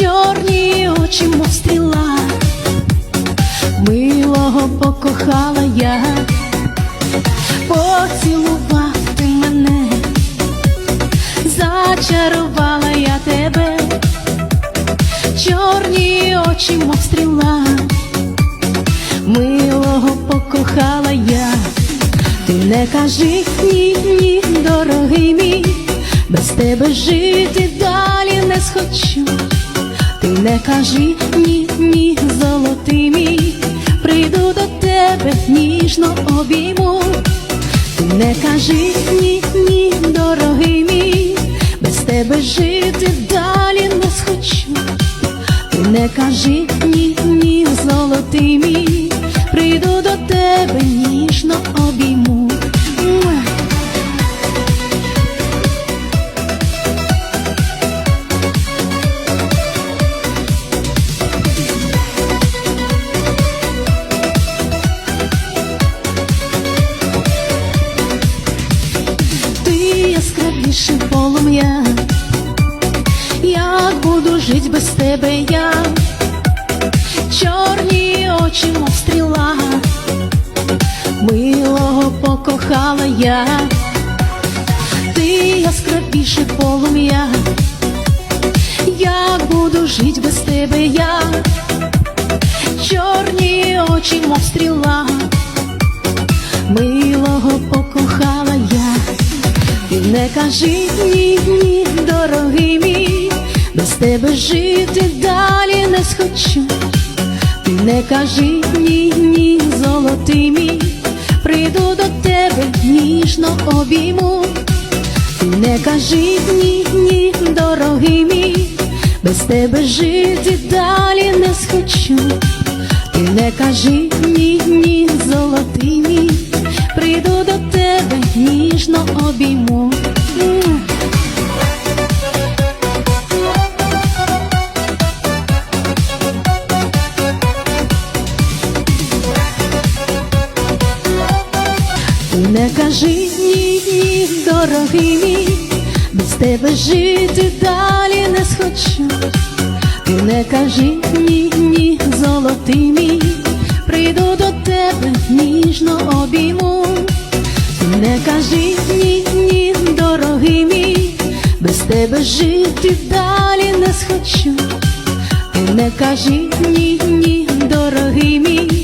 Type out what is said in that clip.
очі, мов стріла, милого покохала я, поцілував ти мене, зачарувала я тебе, чорні очі, мов стріла, милого покохала я. Ти не кажи ні, ні, дорогий мій, без тебе жити далі не схочу. Ти не кажи ні, ні, золотий мій, прийду до тебе, ніжно обійму. Ти не кажи ні, ні, дорогий мій, без тебе жити далі не схочу. Ти не кажи ні, ні, золотий мій, прийду до тебе, ніжно обійму. Полум'я, як буду жить без тебе я, чорні очі, мов стріла, милого покохала я, ти яскравіше полум'я, як буду жить без тебе я, чорні очі, мов стріла, милого покохала. я. Не кажи ні, ні, дорогий мій, без тебе жити далі не схочу. Ти не кажи ні, ні, золотий мій, прийду до тебе, ніжно обійму. Ти не кажи ні, ні, дорогий мій, без тебе жити далі не схочу. Ти не кажи ні, ні, золотий мій, прийду до тебе, ніжно обійму. Не кажи ні, ні, дорогий мій, без тебе жити далі не схочу. Ти не кажи ні, ні, золотий мій, прийду до тебе, ніжно обійму. Ти не кажи ні, ні, дорогий мій, без тебе жити далі не схочу. Ти не кажи ні, ні, дорогий мій,